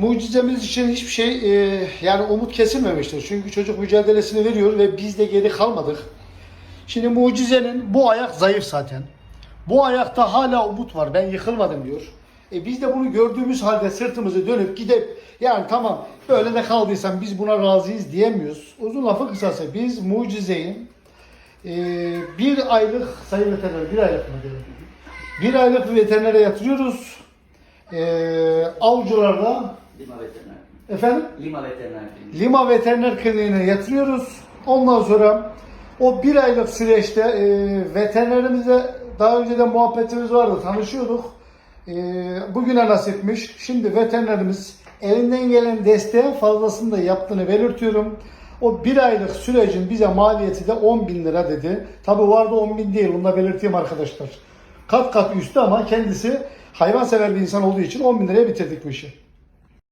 mucizemiz için hiçbir şey e, yani umut kesilmemiştir. Çünkü çocuk mücadelesini veriyor ve biz de geri kalmadık. Şimdi mucizenin bu ayak zayıf zaten. Bu ayakta hala umut var. Ben yıkılmadım diyor. E biz de bunu gördüğümüz halde sırtımızı dönüp gidip yani tamam böyle de kaldıysan biz buna razıyız diyemiyoruz. Uzun lafı kısası biz mucizeyi e, bir aylık sayın veteriner bir aylık mı diyelim? Bir aylık veterinere yatırıyoruz. E, avcılarla Lima Veteriner. efendim Lima Veteriner Kliniği. Lima Veteriner Kliniğine yatırıyoruz. Ondan sonra o bir aylık süreçte e, veterinerimizle daha önce de muhabbetimiz vardı, tanışıyorduk. E, bugüne nasipmiş. Şimdi veterinerimiz elinden gelen desteğin fazlasını da yaptığını belirtiyorum. O bir aylık sürecin bize maliyeti de 10 bin lira dedi. Tabi vardı 10 bin değil, onu da belirteyim arkadaşlar. Kat kat üstü ama kendisi hayvansever bir insan olduğu için 10 bin liraya bitirdik bu işi.